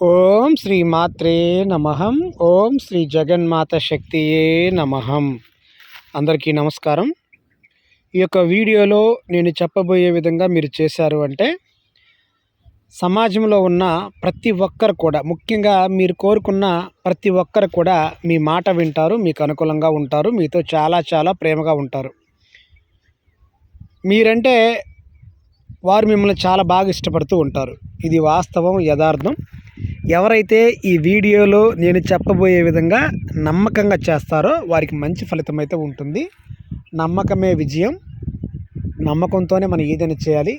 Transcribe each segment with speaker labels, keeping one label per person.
Speaker 1: ఓం శ్రీ మాత్రే నమహం ఓం శ్రీ జగన్మాత శక్తియే నమహం అందరికీ నమస్కారం. ఈ యొక్క వీడియోలో నేను చెప్పబోయే విధంగా మీరు చేశారు అంటే సమాజంలో ఉన్న ప్రతి ఒక్కరు కూడా ముఖ్యంగా మీరు కోరుకున్న ప్రతి ఒక్కరు కూడా మీ మాట వింటారు మీకు అనుకూలంగా ఉంటారు మీతో చాలా చాలా ప్రేమగా ఉంటారు. మీరంటే వారు మిమ్మల్ని చాలా బాగా ఇష్టపడుతూ ఉంటారు. ఇది వాస్తవం యథార్థం. ఎవరైతే ఈ వీడియోలో నేను చెప్పబోయే విధంగా నమ్మకంగా చేస్తారో వారికి మంచి ఫలితం అయితే ఉంటుంది. నమ్మకమే విజయం. నమ్మకంతోనే మనం ఏదైనా చేయాలి.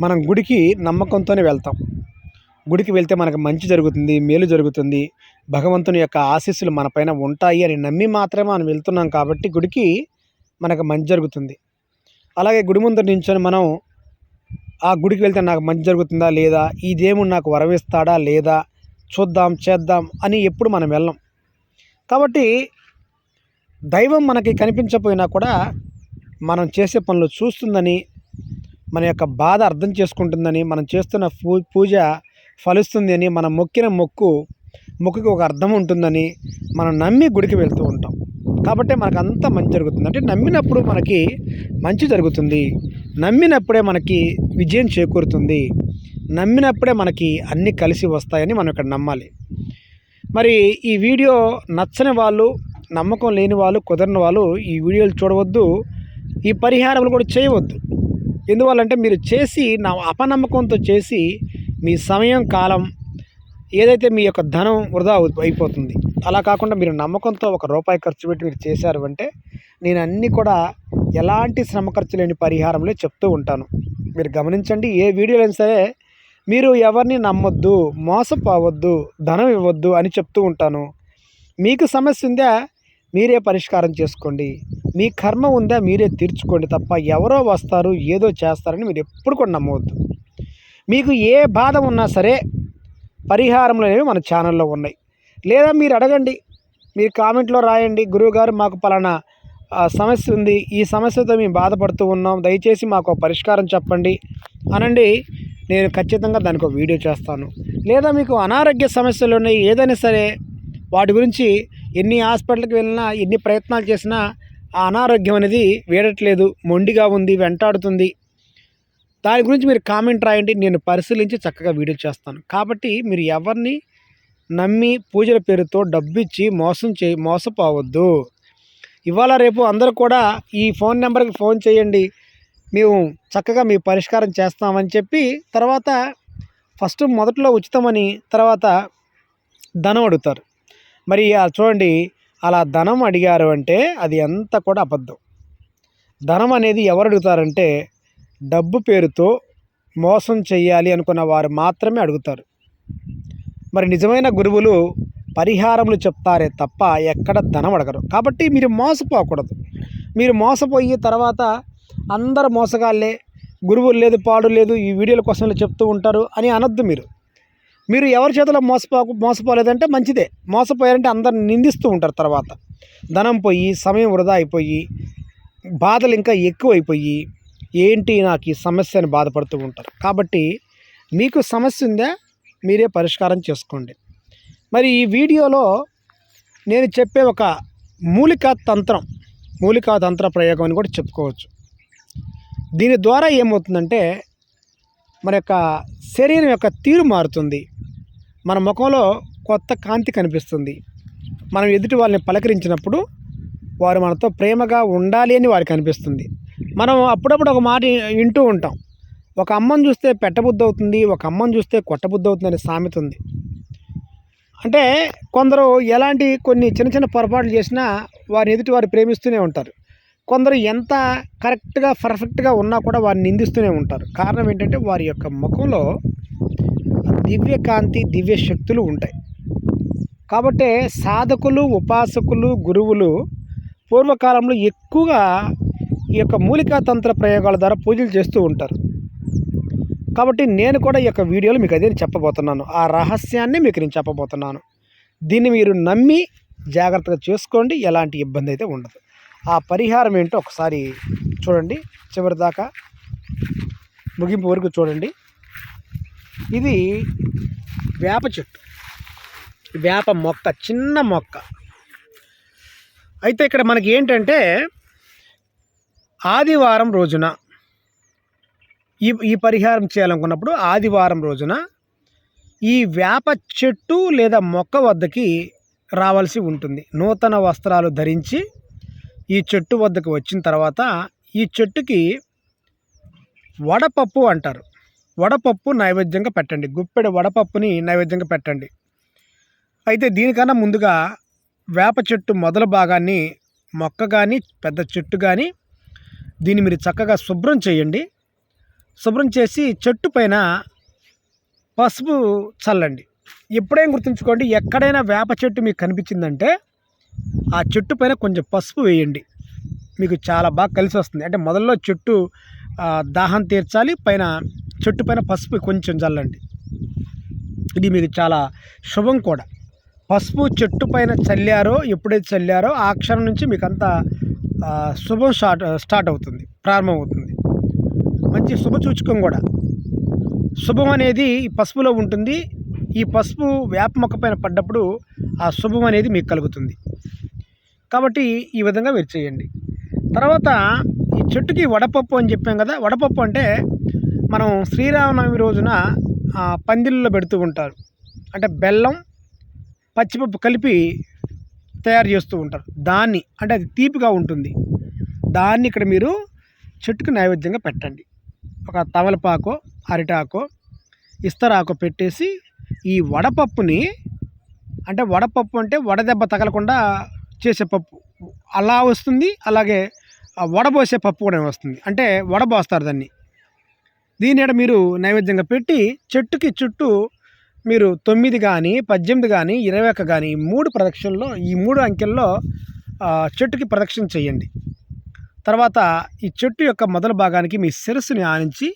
Speaker 1: మనం గుడికి నమ్మకంతోనే వెళ్తాం. గుడికి వెళ్తే మనకు మంచి జరుగుతుంది మేలు జరుగుతుంది. భగవంతుని యొక్క ఆశీస్సులు మనపైన ఉంటాయి అని నమ్మి మాత్రమే మనం వెళ్తున్నాం కాబట్టి గుడికి మనకు మంచి జరుగుతుంది. అలాగే గుడి ముందు నించొని మనం ఆ గుడికి వెళ్తే నాకు మంచి జరుగుతుందా లేదా? ఈ దేవుడు నాకు వరవిస్తాడా లేదా? చూద్దాం చేద్దాం అని ఎప్పుడు మనం వెళ్ళం. కాబట్టి దైవం మనకి కనిపించకపోయినా కూడా మనం చేసే పనులు చూస్తుందని మన యొక్క బాధ అర్థం చేసుకుంటుందని మనం చేస్తున్న పూ పూజ ఫలిస్తుంది అని మనం మొక్కిన మొక్కు మొక్కుకి ఒక అర్థం ఉంటుందని మనం నమ్మి గుడికి వెళ్తూ ఉంటాం. కాబట్టి మనకు అంతా మంచి జరుగుతుంది. అంటే నమ్మినప్పుడు మనకి మంచి జరుగుతుంది. నమ్మినప్పుడే మనకి విజయం చేకూరుతుంది. నమ్మినప్పుడే మనకి అన్నీ కలిసి వస్తాయని మనం ఇక్కడ నమ్మాలి. మరి ఈ వీడియో నచ్చని వాళ్ళు నమ్మకం లేని వాళ్ళు కుదరని వాళ్ళు ఈ వీడియోలు చూడవద్దు. ఈ పరిహారాలు కూడా చేయవద్దు. ఎందువల్లంటే మీరు చేసి నా అపనమ్మకంతో చేసి మీ సమయం కాలం ఏదైతే మీ యొక్క ధనం వృధా అయిపోతుంది. అలా కాకుండా మీరు నమ్మకంతో ఒక రూపాయి ఖర్చు పెట్టి మీరు చేశారు అంటే నేను అన్నీ కూడా ఎలాంటి శ్రమ ఖర్చు లేని పరిహారంలో చెప్తూ ఉంటాను. మీరు గమనించండి ఏ వీడియోలైనా సరే మీరు ఎవరిని నమ్మొద్దు మోసపోవద్దు ధనం ఇవ్వద్దు అని చెప్తూ ఉంటాను. మీకు సమస్య ఉందా? మీరే పరిష్కారం చేసుకోండి. మీ కర్మ ఉందా? మీరే తీర్చుకోండి తప్ప ఎవరో వస్తారు ఏదో చేస్తారని మీరు ఎప్పుడు కూడా నమ్మవద్దు. మీకు ఏ బాధ ఉన్నా సరే పరిహారములు అనేవి మన ఛానల్లో ఉన్నాయి. లేదా మీరు అడగండి మీరు కామెంట్లో రాయండి గురువుగారు మాకు పలానా సమస్య ఉంది. ఈ సమస్యతో మేము బాధపడుతూ ఉన్నాం. దయచేసి మాకు ఒక పరిష్కారం చెప్పండి అనండి. నేను ఖచ్చితంగా దానికి ఒక వీడియో చేస్తాను. లేదా మీకు అనారోగ్య సమస్యలు ఉన్నాయి ఏదైనా సరే వాటి గురించి ఎన్ని హాస్పిటల్కి వెళ్ళినా ఎన్ని ప్రయత్నాలు చేసినా ఆ అనారోగ్యం అనేది వేడట్లేదు. మొండిగా ఉంది వెంటాడుతుంది. దాని గురించి మీరు కామెంట్ రాయండి. నేను పరిశీలించి చక్కగా వీడియో చేస్తాను. కాబట్టి మీరు ఎవరిని నమ్మి పూజల పేరుతో డబ్బు ఇచ్చి మోసం చేయి మోసపోవద్దు. ఇవాళ రేపు అందరూ కూడా ఈ ఫోన్ నెంబర్కి ఫోన్ చేయండి. మేము చక్కగా మీ పరిష్కారం చేస్తామని చెప్పి తర్వాత ఫస్ట్ మొదట్లో ఉచితమని తర్వాత ధనం అడుగుతారు. మరి చూడండి అలా ధనం అడిగారు అంటే అది ఎంత కూడా అబద్ధం. ధనం అనేది ఎవరు అడుగుతారంటే డబ్బు పేరుతో మోసం చేయాలి అనుకున్న వారు మాత్రమే అడుగుతారు. మరి నిజమైన గురువులు పరిహారములు చెప్తారే తప్ప ఎక్కడ ధనం అడగరు. కాబట్టి మీరు మోసపోకూడదు. మీరు మోసపోయి తర్వాత అందరు మోసగాళ్ళే గురువులు లేదు పాడు లేదు ఈ వీడియోల కోసం చెప్తూ ఉంటారు అని అనొద్దు మీరు. మీరు ఎవరి చేతిలో మోసపో మోసపోలేదంటే మంచిదే. మోసపోయారంటే అందరిని నిందిస్తూ ఉంటారు తర్వాత. ధనం పోయి సమయం వృధా అయిపోయి బాధలు ఇంకా ఎక్కువైపోయి ఏంటి నాకు ఈ సమస్యని బాధపడుతూ ఉంటారు. కాబట్టి మీకు సమస్య ఉందా మీరే పరిష్కారం చేసుకోండి. మరి ఈ వీడియోలో నేను చెప్పే ఒక మూలికా తంత్రం మూలికా తంత్ర ప్రయోగం అని కూడా చెప్పుకోవచ్చు. దీని ద్వారా ఏమవుతుందంటే మన యొక్క శరీరం యొక్క తీరు మారుతుంది. మన ముఖంలో కొత్త కాంతి కనిపిస్తుంది. మనం ఎదుటి వాళ్ళని పలకరించినప్పుడు వారు మనతో ప్రేమగా ఉండాలి అని వారికి అనిపిస్తుంది. మనం అప్పుడప్పుడు ఒక మాట వింటూ ఉంటాం. ఒక అమ్మని చూస్తే పెట్టబుద్ధి అవుతుంది ఒక అమ్మని చూస్తే కొట్టబుద్ధి అవుతుంది అనే సామెత ఉంది. అంటే కొందరు ఎలాంటి కొన్ని చిన్న చిన్న పొరపాట్లు చేసినా వారి ఎదుటి వారు ప్రేమిస్తూనే ఉంటారు. కొందరు ఎంత కరెక్ట్గా పర్ఫెక్ట్గా ఉన్నా కూడా వారిని నిందిస్తూనే ఉంటారు. కారణం ఏంటంటే వారి యొక్క ముఖంలో దివ్య కాంతి దివ్య శక్తులు ఉంటాయి. కాబట్టి సాధకులు ఉపాసకులు గురువులు పూర్వకాలంలో ఎక్కువగా ఈ యొక్క మూలికా తంత్ర ప్రయోగాల ద్వారా పూజలు చేస్తూ ఉంటారు. కాబట్టి నేను కూడా ఈ యొక్క వీడియోలో మీకు అదే చెప్పబోతున్నాను. ఆ రహస్యాన్ని మీకు నేను చెప్పబోతున్నాను. దీన్ని మీరు నమ్మి జాగ్రత్తగా చేసుకోండి. ఎలాంటి ఇబ్బంది అయితే ఉండదు. ఆ పరిహారం ఏంటో ఒకసారి చూడండి. చివరి దాకా ముగింపు వరకు చూడండి. ఇది వేప చెట్టు. వేప మొక్క చిన్న మొక్క. అయితే ఇక్కడ మనకి ఏంటంటే ఆదివారం రోజున ఈ ఈ పరిహారం చేయాలనుకున్నప్పుడు ఆదివారం రోజున ఈ వేప చెట్టు లేదా మొక్క వద్దకి రావాల్సి ఉంటుంది. నూతన వస్త్రాలు ధరించి ఈ చెట్టు వద్దకు వచ్చిన తర్వాత ఈ చెట్టుకి వడపప్పు అంటారు. వడపప్పు నైవేద్యంగా పెట్టండి. గుప్పెడు వడపప్పుని నైవేద్యంగా పెట్టండి. అయితే దీనికన్నా ముందుగా వేప చెట్టు మొదల భాగాన్ని మొక్క కానీ పెద్ద చెట్టు కానీ దీన్ని మీరు చక్కగా శుభ్రం చేయండి. శుభ్రం చేసి చెట్టు పైన పసుపు చల్లండి. ఎప్పుడైనా గుర్తుంచుకోండి ఎక్కడైనా వేప చెట్టు మీకు కనిపించిందంటే ఆ చెట్టు పైన కొంచెం పసుపు వేయండి. మీకు చాలా బాగా కలిసి వస్తుంది. అంటే మొదల్లో చెట్టు దాహం తీర్చాలి పైన చెట్టు పైన పసుపు కొంచెం చల్లండి. ఇది మీకు చాలా శుభం కూడా. పసుపు చెట్టు పైన చల్లారో ఎప్పుడైతే చల్లారో ఆ క్షణం నుంచి మీకు అంతా శుభం స్టార్ట్ స్టార్ట్ అవుతుంది ప్రారంభం అవుతుంది మంచి శుభ సూచకం కూడా. శుభం అనేది ఈ పసుపులో ఉంటుంది. ఈ పసుపు వేప మొక్క పైన పడ్డప్పుడు ఆ శుభం అనేది మీకు కలుగుతుంది. కాబట్టి ఈ విధంగా మీరు చేయండి. తర్వాత ఈ చెట్టుకి వడపప్పు అని చెప్పాం కదా వడపప్పు అంటే మనం శ్రీరామనవమి రోజున ఆ, పందిళ్ళలో పెడుతూ ఉంటారు. అంటే బెల్లం పచ్చిపప్పు కలిపి తయారు చేస్తూ ఉంటారు. దాన్ని అంటే అది తీపిగా ఉంటుంది. దాన్ని ఇక్కడ మీరు చెట్టుకు నైవేద్యంగా పెట్టండి. ఒక తమలపాకు అరిటాకు ఇస్తరాకు పెట్టేసి ఈ వడపప్పుని అంటే వడపప్పు అంటే వడదెబ్బ తగలకుండా చేసే పప్పు. అలా వస్తుంది అలాగే వడబోసే పప్పు కూడా వస్తుంది. అంటే వడబోస్తారు దాన్ని. దీని ఏడ మీరు నైవేద్యంగా పెట్టి చెట్టుకి చుట్టూ మీరు తొమ్మిది కానీ పద్దెనిమిది కానీ ఇరవై ఒక్క కానీ ఈ మూడు ప్రదక్షిణలో ఈ మూడు అంకెల్లో చెట్టుకి ప్రదక్షిణ చేయండి. తర్వాత ఈ చెట్టు యొక్క మొదల భాగానికి మీ శిరస్సుని ఆనించి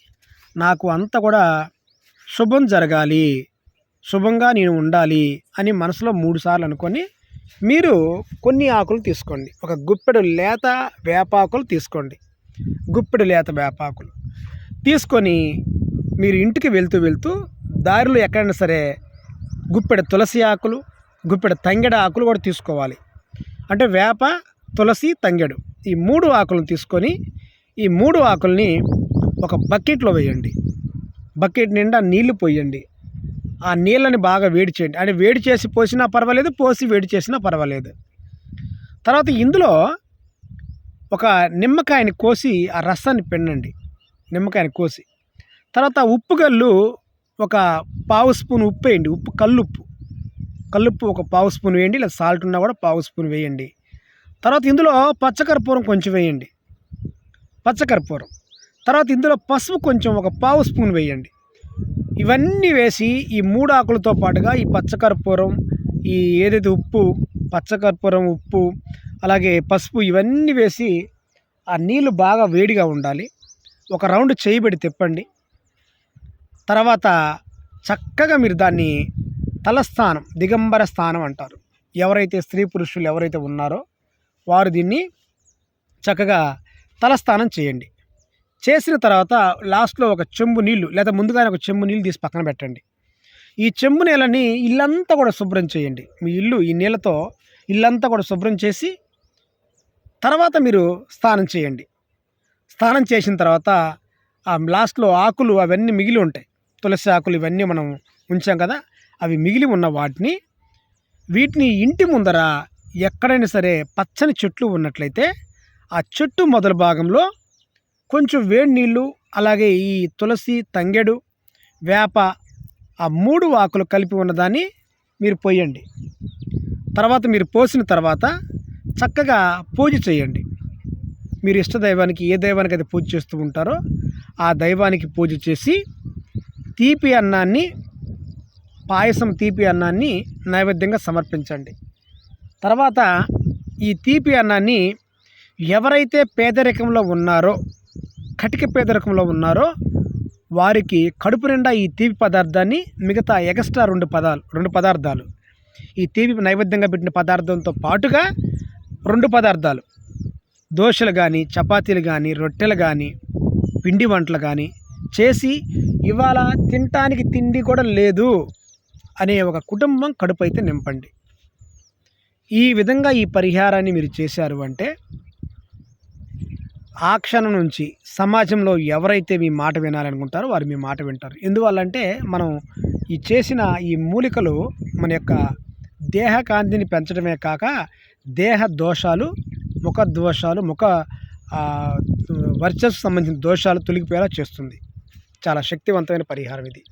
Speaker 1: నాకు అంతా కూడా శుభం జరగాలి శుభంగా నేను ఉండాలి అని మనసులో మూడుసార్లు అనుకొని మీరు కొన్ని ఆకులు తీసుకోండి. ఒక గుప్పెడు లేత వేపాకులు తీసుకోండి. గుప్పెడు లేత వేపాకులు తీసుకొని మీరు ఇంటికి వెళ్తూ వెళ్తూ దారిలో ఎక్కడైనా సరే గుప్పెడు తులసి ఆకులు గుప్పెడు తంగెడ ఆకులు కూడా తీసుకోవాలి. అంటే వేప తులసి తంగెడు. ఈ మూడు ఆకులను తీసుకొని ఈ మూడు ఆకుల్ని ఒక బకెట్లో వేయండి. బకెట్ నిండా నీళ్ళు పోయండి. ఆ నీళ్ళని బాగా వేడి చేయండి. అంటే వేడి చేసి పోసినా పర్వాలేదు పోసి వేడి చేసినా పర్వాలేదు. తర్వాత ఇందులో ఒక నిమ్మకాయని కోసి ఆ రసాన్ని పిండండి. నిమ్మకాయని కోసి. తర్వాత ఉప్పు కళ్ళు ఒక పావు స్పూన్ ఉప్పు వేయండి. ఉప్పు కల్లుప్పు. కల్లుప్పు ఒక పావు స్పూన్ వేయండి. లేదా సాల్ట్ ఉన్నా కూడా పావు స్పూన్ వేయండి. తర్వాత ఇందులో పచ్చకర్పూరం కొంచెం వేయండి. పచ్చకర్పూరం. తర్వాత ఇందులో పసుపు కొంచెం ఒక పావు స్పూన్ వేయండి. ఇవన్నీ వేసి ఈ మూడు ఆకులతో పాటుగా ఈ పచ్చకర్పూరం ఈ ఏదైతే ఉప్పు పచ్చకర్పూరం ఉప్పు అలాగే పసుపు ఇవన్నీ వేసి ఆ నీళ్ళు బాగా వేడిగా ఉండాలి. ఒక రౌండ్ చేయబడి తిప్పండి. తర్వాత చక్కగా మీరు దాన్ని తలస్థానం దిగంబర స్థానం అంటారు. ఎవరైతే స్త్రీ పురుషులు ఎవరైతే ఉన్నారో వారు దీన్ని చక్కగా తలస్నానం చేయండి. చేసిన తర్వాత లాస్ట్లో ఒక చెంబు నీళ్ళు లేదా ముందుగానే ఒక చెంబు నీళ్ళు తీసి పక్కన పెట్టండి. ఈ చెంబు నీళ్ళని ఇల్లంతా కూడా శుభ్రం చేయండి. మీ ఇల్లు ఈ నీళ్ళతో ఇల్లంతా కూడా శుభ్రం చేసి తర్వాత మీరు స్నానం చేయండి. స్నానం చేసిన తర్వాత ఆ లాస్ట్లో ఆకులు అవన్నీ మిగిలి ఉంటాయి. తులసి ఆకులు ఇవన్నీ మనం ఉంచాం కదా అవి మిగిలి ఉన్న వాటిని వీటిని ఇంటి ముందర ఎక్కడైనా సరే పచ్చని చెట్లు ఉన్నట్లయితే ఆ చెట్టు మొదల భాగంలో కొంచెం వేడి నీళ్ళు అలాగే ఈ తులసి తంగెడు వేప ఆ మూడు ఆకులు కలిపి ఉన్నదాన్ని మీరు పోయండి. తర్వాత మీరు పోసిన తర్వాత చక్కగా పూజ చేయండి. మీరు ఇష్ట దైవానికి ఏ దైవానికి అయితే పూజ చేస్తూ ఉంటారో ఆ దైవానికి పూజ చేసి తీపి అన్నాన్ని పాయసం తీపి అన్నాన్ని నైవేద్యంగా సమర్పించండి. తర్వాత ఈ తీపి అన్నాన్ని ఎవరైతే పేదరికంలో ఉన్నారో కటిక పేదరికంలో ఉన్నారో వారికి కడుపు నిండా ఈ తీపి పదార్థాన్ని మిగతా ఎక్స్ట్రా రెండు పదాలు రెండు పదార్థాలు. ఈ తీపి నైవేద్యంగా పెట్టిన పదార్థంతో పాటుగా రెండు పదార్థాలు. దోశలు కానీ చపాతీలు కానీ రొట్టెలు కానీ పిండి వంటలు కానీ చేసి ఇవాళ తినటానికి తిండి కూడా లేదు అనే ఒక కుటుంబం కడుపు అయితే నింపండి. ఈ విధంగా ఈ పరిహారాన్ని మీరు చేశారు అంటే ఆ క్షణం నుంచి సమాజంలో ఎవరైతే మీ మాట వినాలనుకుంటారో వారు మీ మాట వింటారు. ఎందువల్లంటే మనం ఈ చేసిన ఈ మూలికలు మన యొక్క దేహ కాంతిని పెంచడమే కాక దేహ దోషాలు ముఖ దోషాలు ముఖ వర్చస్ వర్చస్సు సంబంధించిన దోషాలు తొలగిపోయేలా చేస్తుంది. చాలా శక్తివంతమైన పరిహారం ఇది.